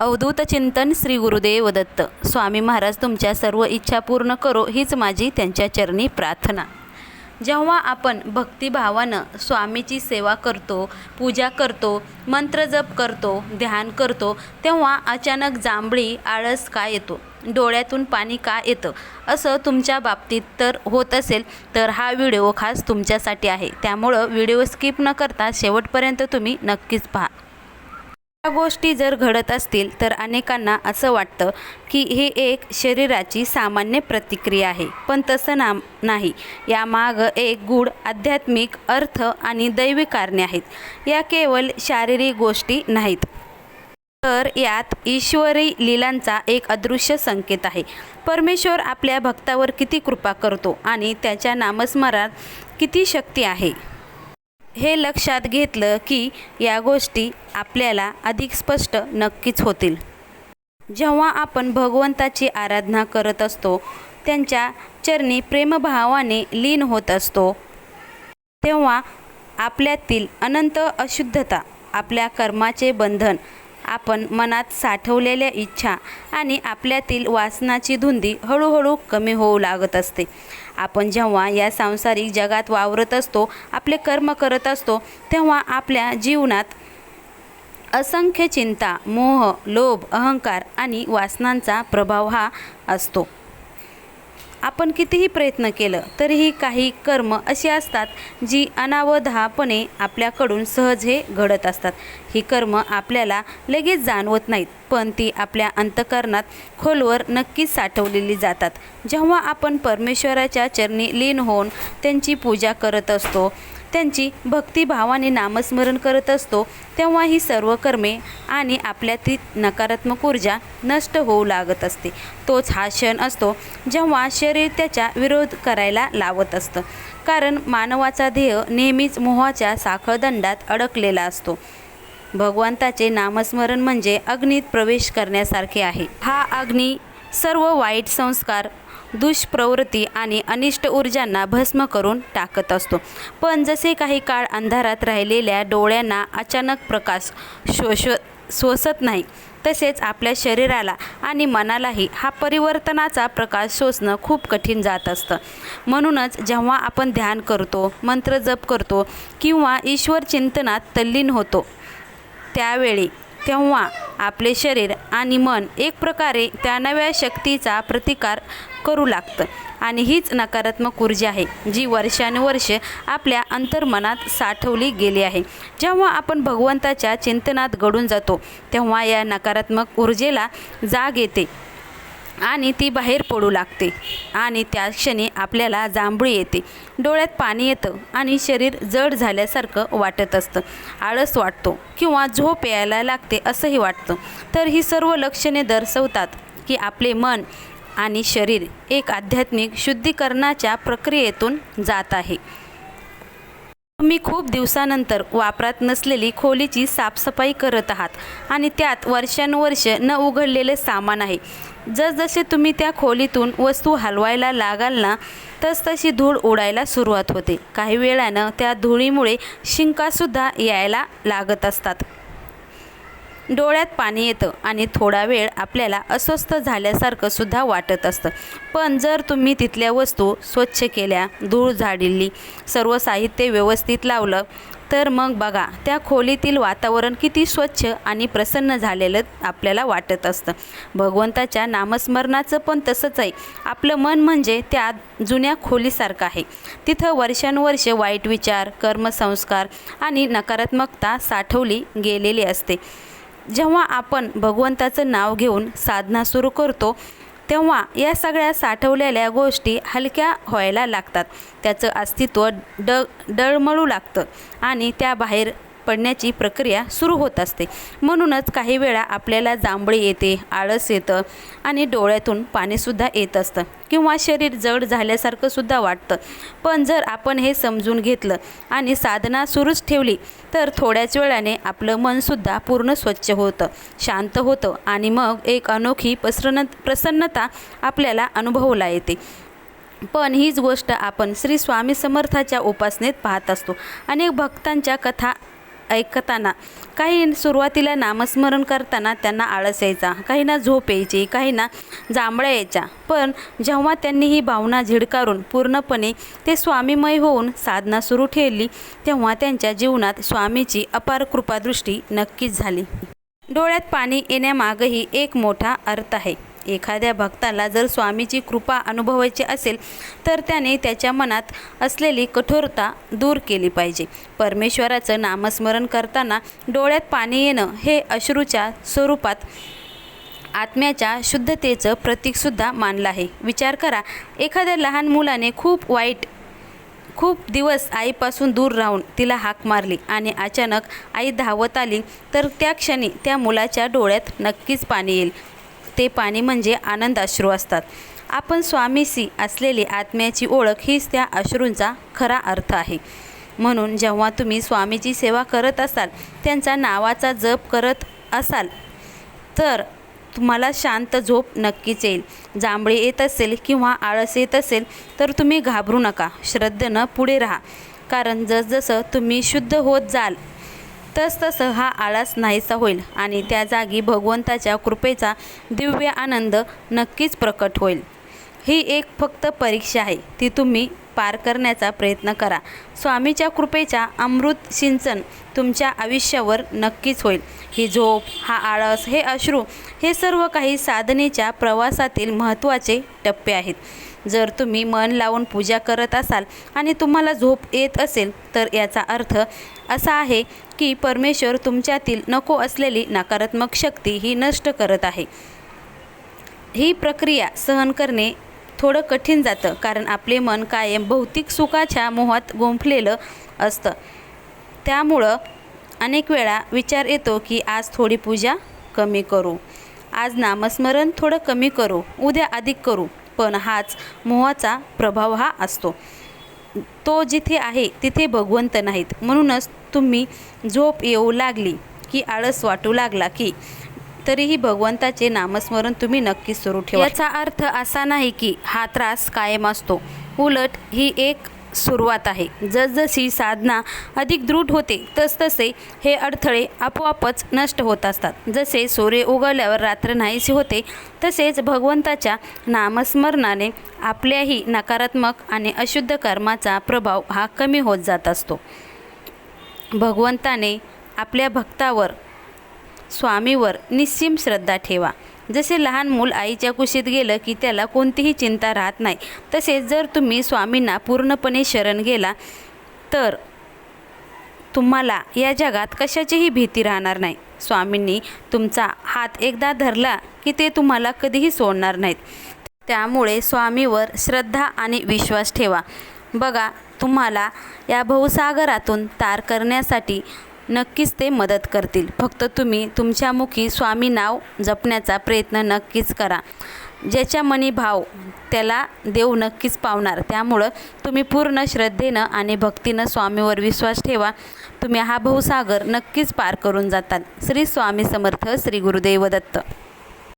अवधूत चिंतन श्री गुरुदेव दत्त स्वामी महाराज तुमच्या सर्व इच्छा पूर्ण करो हीच माझी त्यांच्या चरणी प्रार्थना. जेव्हा आपण भक्तिभावानं स्वामीची सेवा करतो पूजा करतो मंत्र जप करतो ध्यान करतो तेव्हा अचानक जांभळी आळस का येतो? डोळ्यातून पाणी का येतं? असं तुमच्या बाबतीत तर होत असेल तर हा व्हिडिओ खास तुमच्यासाठी आहे. त्यामुळं व्हिडिओ स्किप न करता शेवटपर्यंत तुम्ही नक्कीच पहा. गोष्टी जर घडत असतील तर अनेकांना असं वाटतं की हे एक शरीराची सामान्य प्रतिक्रिया आहे. पण तसं ना नाही. यामागं एक गूढ आध्यात्मिक अर्थ आणि दैवी कारणे आहेत. या केवळ शारीरिक गोष्टी नाहीत. तर यात ईश्वरी लीलांचा एक अदृश्य संकेत आहे. परमेश्वर आपल्या भक्तावर किती कृपा करतो आणि त्याच्या नामस्मरणात किती शक्ती आहे? हे लक्षात घेतलं की या गोष्टी आपल्याला अधिक स्पष्ट नक्कीच होतील. जेव्हा आपण भगवंताची आराधना करत असतो त्यांच्या चरणी प्रेमभावाने लीन होत असतो तेव्हा आपल्यातील अनंत अशुद्धता आपल्या कर्माचे बंधन आपण मनात साठवलेल्या इच्छा आणि आपल्यातील वासनाची धुंदी हळूहळू कमी होऊ लागत असते. आपण जेव्हा या सांसारिक जगात वावरत असतो आपले कर्म करत असतो तेव्हा आपल्या जीवनात असंख्य चिंता मोह लोभ अहंकार आणि वासनांचा प्रभाव हा असतो. आपण कितीही प्रयत्न केलं तरीही काही कर्म अशी असतात जी अनावधापणे आपल्याकडून सहज हे घडत असतात. ही कर्म आपल्याला लगेच जाणवत नाहीत पण ती आपल्या अंतकरणात खोलवर नक्कीच साठवलेली जातात. जेव्हा आपण परमेश्वराच्या चरणी लीन होऊन त्यांची पूजा करत असतो त्यांची भक्तिभावाने नामस्मरण करत असतो तेव्हा ही सर्व कर्मे आणि आपल्यातील नकारात्मक ऊर्जा नष्ट होऊ लागत असते. तोच हा क्षण असतो जेव्हा शरीर त्याच्या विरोध करायला लावत असतं. कारण मानवाचा ध्येय नेहमीच मोहाच्या साखळदंडात अडकलेला असतो. भगवंताचे नामस्मरण म्हणजे अग्नीत प्रवेश करण्यासारखे आहे. हा अग्नी सर्व वाईट संस्कार दुष्प्रवृत्ती आणि अनिष्ट ऊर्जांना भस्म करून टाकत असतो. पण जसे काही काळ अंधारात राहिलेल्या डोळ्यांना अचानक प्रकाश शोष सोसत नाही तसेच आपल्या शरीराला आणि मनालाही हा परिवर्तनाचा प्रकाश शोषणं खूप कठीण जात असतं. म्हणूनच जेव्हा आपण ध्यान करतो मंत्र जप करतो किंवा ईश्वर चिंतनात तल्लीन होतो त्यावेळी तेव्हा आपले शरीर आणि मन एक प्रकारे त्या नव्या शक्तीचा प्रतिकार करू लागतं. आणि हीच नकारात्मक ऊर्जा आहे जी वर्षानुवर्षे आपल्या अंतर्मनात साठवली गेली आहे. जेव्हा आपण भगवंताच्या चिंतनात घडून जातो तेव्हा या नकारात्मक ऊर्जेला जाग येते. आणि ती बाहेर पडू लागते. आणि त्या क्षणी आपल्याला जांभळी येते. डोळ्यात पाणी येतं आणि शरीर जड झाल्यासारखं वाटत असतं. आळस वाटतो किंवा झोप यायला लागते असंही वाटतं. तर ही सर्व लक्षणे दर्शवतात की आपले मन आणि शरीर एक आध्यात्मिक शुद्धीकरणाच्या प्रक्रियेतून जात आहे. तुम्ही खूप दिवसानंतर वापरात नसलेली खोलीची साफसफाई करत आहात आणि त्यात वर्षानुवर्ष न उघडलेले सामान आहे. जसजसे तुम्ही त्या खोलीतून वस्तू हलवायला लागाल ना तसतशी धूळ उडायला सुरुवात होते. काही वेळानं त्या धुळीमुळे शिंकासुद्धा यायला लागत असतात. डोळ्यात पाणी येतं आणि थोडा वेळ आपल्याला अस्वस्थ झाल्यासारखं सुद्धा वाटत असतं. पण जर तुम्ही तिथल्या वस्तू स्वच्छ केल्या धूळ झाडिली सर्व साहित्य व्यवस्थित लावलं तर मग बघा त्या खोलीतील वातावरण किती स्वच्छ आणि प्रसन्न झालेलं आपल्याला वाटत असतं. भगवंताच्या नामस्मरणाचं पण तसंच आहे. आपलं मन म्हणजे त्या जुन्या खोलीसारखं आहे. तिथं वर्षानुवर्षे वाईट विचार कर्मसंस्कार आणि नकारात्मकता साठवली गेलेली असते. जेव्हा आपण भगवंताचं नाव घेऊन साधना सुरू करतो तेव्हा या सगळ्या साठवलेल्या गोष्टी हलक्या व्हायला लागतात. त्याचं अस्तित्व ड डळमळू लागतं आणि त्या बाहेर पडण्याची प्रक्रिया सुरू होत असते. म्हणूनच काही वेळा आपल्याला जांभळी येते आळस येतं आणि डोळ्यातून पाणीसुद्धा येत असतं किंवा शरीर जड झाल्यासारखं सुद्धा वाटतं. पण जर आपण हे समजून घेतलं आणि साधना सुरूच ठेवली तर थोड्याच वेळाने आपलं मनसुद्धा पूर्ण स्वच्छ होतं शांत होतं आणि मग एक अनोखी प्रसन्न प्रसन्नता आपल्याला अनुभवला येते. पण हीच गोष्ट आपण श्री स्वामी समर्थाच्या उपासनेत पाहत असतो. अनेक भक्तांच्या कथा ऐकताना काही सुरुवातीला नामस्मरण करताना त्यांना आळस यायचा काहींना झोप यायची काहींना जांभळ्या यायच्या. पण जेव्हा त्यांनी ही भावना झिडकारून पूर्णपणे ते स्वामीमय होऊन साधना सुरू ठेवली तेव्हा त्यांच्या जीवनात स्वामीची अपार कृपादृष्टी नक्कीच झाली. डोळ्यात पाणी येण्यामागही एक मोठा अर्थ आहे. एखाद्या भक्ताला जर स्वामीची कृपा अनुभवायची असेल तर त्याने त्याच्या मनात असलेली कठोरता दूर केली पाहिजे. परमेश्वराचं नामस्मरण करताना डोळ्यात पाणी येणं हे अश्रूच्या स्वरूपात आत्म्याच्या शुद्धतेचं प्रतीकसुद्धा मानलं आहे. विचार करा एखाद्या लहान मुलाने खूप वाईट खूप दिवस आईपासून दूर राहून तिला हाक मारली आणि अचानक आई धावत आली तर त्या क्षणी त्या मुलाच्या डोळ्यात नक्कीच पाणी येईल. ते पाणी म्हणजे आनंद अश्रू असतात. आपण स्वामीसी असलेली आत्म्याची ओळख हीच त्या अश्रूंचा खरा अर्थ आहे. म्हणून जेव्हा तुम्ही स्वामीची सेवा करत असाल त्यांचा नावाचा जप करत असाल तर तुम्हाला शांत झोप नक्कीच येईल. जांभळी येत असेल किंवा आळस येत असेल तर तुम्ही घाबरू नका. श्रद्धेनं पुढे राहा. कारण जसजसं तुम्ही शुद्ध होत जाल तसतसं हा आळस नाहीसा होईल आणि त्या जागी भगवंताच्या कृपेचा दिव्य आनंद नक्कीच प्रकट होईल. ही एक फक्त परीक्षा आहे. ती तुम्ही पार करण्याचा प्रयत्न करा. स्वामीच्या कृपेच्या अमृत सिंचन तुमच्या आयुष्यावर नक्कीच होईल. ही झोप हा आळस हे अश्रू हे सर्व काही साधनेच्या प्रवासातील महत्त्वाचे टप्पे आहेत. जर तुम्ही मन लावून पूजा करत असाल आणि तुम्हाला झोप येत असेल तर याचा अर्थ असा आहे की परमेश्वर तुमच्यातील नको असलेली नकारात्मक शक्ती ही नष्ट करत आहे. ही प्रक्रिया सहन करणे थोडं कठीण जातं कारण आपले मन कायम भौतिक सुखाच्या मोहात गुंफलेलं असतं. त्यामुळं अनेक वेळा विचार येतो की आज थोडी पूजा कमी करू. आज नामस्मरण थोडं कमी करू उद्या अधिक करू. पण हाच मोहाचा प्रभाव हा असतो. तो जिथे आहे तिथे भगवंत नाहीत. म्हणूनच तुम्ही झोप येऊ लागली की आळस वाटू लागला की तरीही भगवंताचे नामस्मरण तुम्ही नक्कीच सुरू ठेवा. याचा अर्थ असा नाही की हा त्रास कायम असतो. उलट ही एक सुरुवात आहे. जसजशी साधना अधिक दृढ होते तसतसे हे अडथळे आपोआपच नष्ट होत असतात. जसे सूर्य उगवल्यावर रात्र नाहीशी होते तसेच भगवंताच्या नामस्मरणाने आपल्याही नकारात्मक आणि अशुद्ध कर्माचा प्रभाव हा कमी होत जात असतो. भगवंताने आपल्या भक्तावर स्वामीवर निस्सीम श्रद्धा ठेवा. जसे लहान मूल आईच्या कुशीत गेलं की त्याला कोणतीही चिंता राहत नाही तसेच जर तुम्ही स्वामींना पूर्णपणे शरण गेला तर तुम्हाला या जगात कशाचीही भीती राहणार नाही. स्वामींनी तुमचा हात एकदा धरला की ते तुम्हाला कधीही सोडणार नाहीत. त्यामुळे स्वामीवर श्रद्धा आणि विश्वास ठेवा. बघा तुम्हाला या भवसागरातून तार करण्यासाठी नक्कीच ते मदत करतील. फक्त तुम्ही तुमच्या मुखी स्वामी नाव जपण्याचा प्रयत्न नक्कीच करा. ज्याच्या मनी भाव त्याला देव नक्कीच पावणार. त्यामुळं तुम्ही पूर्ण श्रद्धेनं आणि भक्तीनं स्वामीवर विश्वास ठेवा. तुम्ही हा भाऊसागर नक्कीच पार करून जातात श्री स्वामी समर्थ श्री गुरुदेव दत्त.